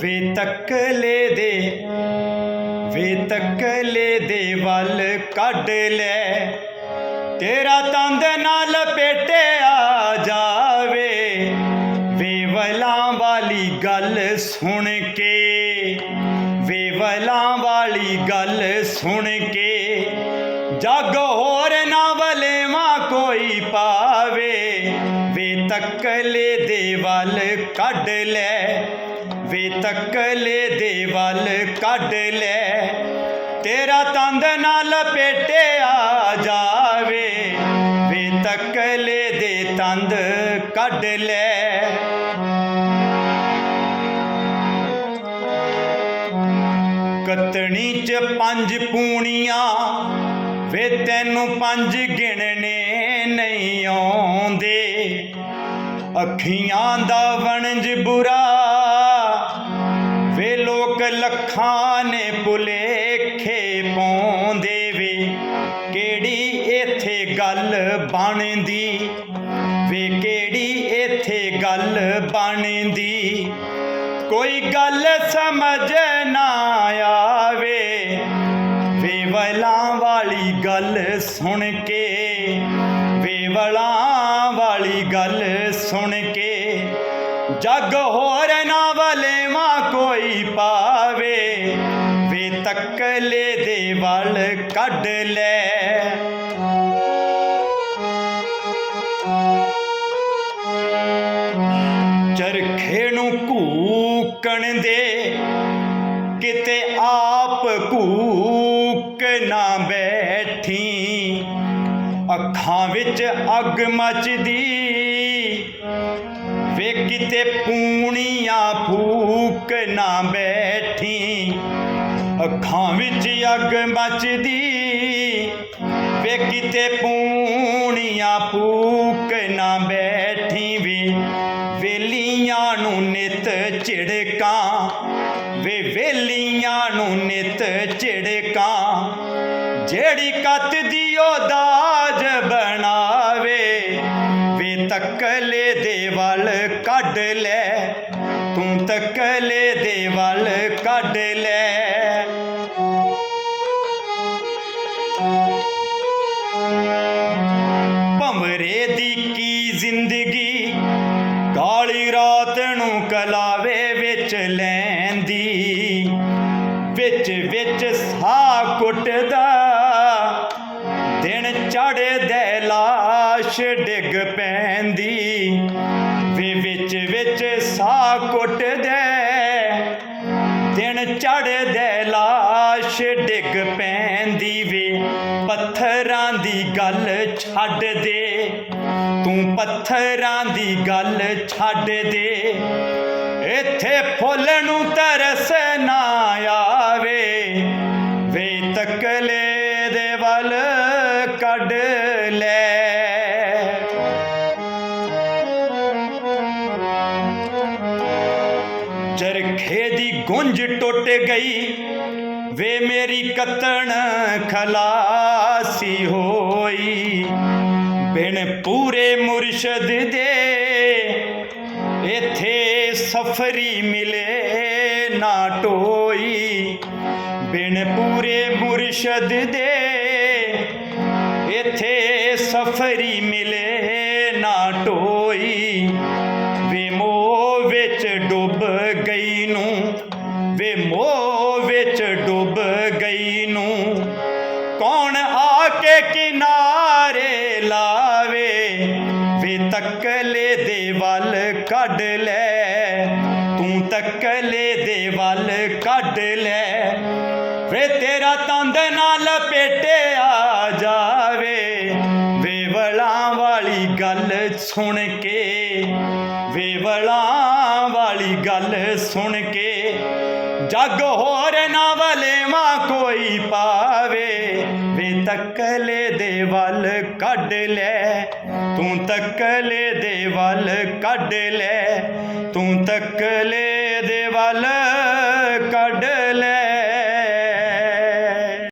ਵੇ ਤੱਕਲੇ ਦੇ, ਵੇ ਤੱਕਲੇ ਦੇ ਵੱਲ ਕੱਢ ਲੈ। ਤੇਰਾ ਤੰਦ ਨਾਲ ਲਪੇਟਿਆ ਜਾਵੇ। ਵੇਵਲਾਂ ਵਾਲੀ ਗੱਲ ਸੁਣ ਕੇ ਵੇਵਲਾਂ ਵਾਲੀ ਗੱਲ ਸੁਣ ਕੇ, ਜਗ ਹੋਰ ਨਾ ਵਲੇਵਾ ਕੋਈ ਪਾ ਤੱਕਲੇ ਦੇ ਵੱਲ ਕੱਢ ਲੈ। ਵੇ ਤੱਕਲੇ ਦੇ ਵੱਲ ਕੱਢ ਲੈ। ਤੇਰਾ ਤੰਦ ਨਾਲ ਲਪੇਟਿਆ ਜਾਵੇ। ਵੇ ਤੱਕਲੇ ਦੇ ਤੰਦ ਕੱਢ ਲੈ। ਕਤਣੀ ਚ ਪੰਜ ਪੂਣੀਆਂ, ਵੇ ਤੈਨੂੰ ਪੰਜ ਗਿਣਨੇ ਨਹੀਂ ਆਉਂਦੇ। ਅੱਖੀਆਂ ਦਾ ਵਣਜ ਬੁਰਾ। ਵੇ ਲੋਕ ਲੱਖਾਂ ਨੇ ਭੁਲੇਖੇ ਪਾਉਂਦੇ ਵੇ। ਕਿਹੜੀ ਇੱਥੇ ਗੱਲ ਬਣਦੀ? ਵੇ ਕਿਹੜੀ ਇੱਥੇ ਗੱਲ ਬਣਦੀ? ਕੋਈ ਗੱਲ ਸਮਝ ਨਾ ਆਵੇ। ਵੇ ਵਲਾਂ ਵਾਲੀ ਗੱਲ ਸੁਣ ਸੁਣ ਕੇ ਜਗ ਹੋਰ ਨਾ ਵਲੇਵਾ ਕੋਈ ਪਾਵੇ, ਵੇ ਤੱਕਲੇ ਦੇ ਵੱਲ ਕੱਢ ਲੈ। ਚਰਖੇ ਨੂੰ ਕੂਕਣ ਦੇ, ਕਿਤੇ ਆਪ ਕੂਕ ਨਾ ਬੈਠੀ, ਅੱਖਾਂ ਵਿੱਚ ਅੱਗ ਮਚਦੀ। ਵੇ ਕਿਤੇ ਪੂਣੀਆਂ ਫੂਕ ਨਾ ਬੈਠੀ। ਅੱਖਾਂ ਵਿੱਚ ਅੱਗ ਮਚਦੀ। ਵੇ ਕਿਤੇ ਪੂਣੀਆਂ ਫੂਕ ਨਾ ਬੈਠੀ ਵੇ। ਵੇਲੀਆਂ ਨੂੰ ਨਿਤ ਝਿੜਕਾਂ। ਵੇ ਵੇਲੀਆਂ ਨੂੰ ਨਿਤ ਝਿੜਕਾਂ। ਜਿਹੜੀ ਕੱਤ ਦੀ ਉਹ ਤੱਕਲੇ ਦੇ ਵੱਲ ਕੱਢ ਲੈ। ਤੂੰ ਤੱਕਲੇ ਦੇ ਵੱਲ ਕੱਢ ਲੈ। ਭਮਰੇ ਦੀ ਕੀ ਜ਼ਿੰਦਗੀ, ਕਾਲੀ ਰਾਤ ਨੂੰ ਕਲਾਵੇ ਵਿੱਚ ਲੈਂਦੀ। ਵਿੱਚ ਵਿੱਚ ਸਾਹ ਕੁੱਟਦਾ। ਦਿਨ ਚੜ੍ਹਦੇ ਲਾਸ਼ ਡਿੱਗ ਪੈਂਦੀ। ਵੇ ਵਿੱਚ ਵਿੱਚ ਸਾਹ ਕੁੱਟਦੇ। ਦਿਨ ਚੜ੍ਹਦੇ ਲਾਸ਼ ਡਿੱਗ ਪੈਂਦੀ। ਵੇ ਪੱਥਰਾਂ ਦੀ ਗੱਲ ਛੱਡ ਦੇ। ਤੂੰ ਪੱਥਰਾਂ ਦੀ ਗੱਲ ਛੱਡ ਦੇ। ਇੱਥੇ ਫੁੱਲ ਨੂੰ ਤਰਸ ਨਾ ਆਵੇ ਕੱਢ ਲੈ। ਚਰਖੇ ਦੀ ਗੁੰਜ ਟੁੱਟ ਗਈ, ਵੇ ਮੇਰੀ ਕਤਣ ਖਲਾਸੀ ਹੋਈ। ਬਿਨ ਪੂਰੇ ਮੁਰਸ਼ਦ ਦੇ ਇਥੇ ਸਫਰੀ ਮਿਲੇ ਨਾ ਟੋਈ। ਬਿਨ ਪੂਰੇ ਮੁਰਸ਼ਦ ਦੇ ਇਥੇ ਮਿਲੇ ਨਾ ਟੋਈ। ਵੇ ਮੋਹ ਵਿੱਚ ਡੁੱਬ ਗਈ ਨੂੰ। ਵੇ ਮੋਹ ਵਿੱਚ ਡੁੱਬ ਗਈ ਨੂੰ। ਕੌਣ ਆ ਕੇ ਕਿਨਾਰੇ ਲਾਵੇ? ਵੇ ਤੱਕਲੇ ਦੇ ਵੱਲ ਕੱਢ ਲੈ। ਤੂੰ ਤੱਕਲੇ ਦੇ ਵੱਲ ਕੱਢ ਲੈ। ਵੇ ਤੇਰਾ ਤੰਦ ਨਾਲ ਲਪੇਟਿਆ ਜਾ ਸੁਣ ਕੇ, ਵੇਵਲਾਂ ਵਾਲੀ ਗੱਲ ਸੁਣ ਕੇ, ਜੱਗ ਹੋਰ ਨਾ ਵਲੇਵਾ ਕੋਈ ਪਾਵੇ, ਵੇ ਤੱਕਲੇ ਦੇ ਵੱਲ ਕੱਢ ਲੈ, ਤੂੰ ਤੱਕਲੇ ਦੇ ਵੱਲ ਕੱਢ ਲੈ, ਤੂੰ ਤੱਕਲੇ ਦੇ ਵੱਲ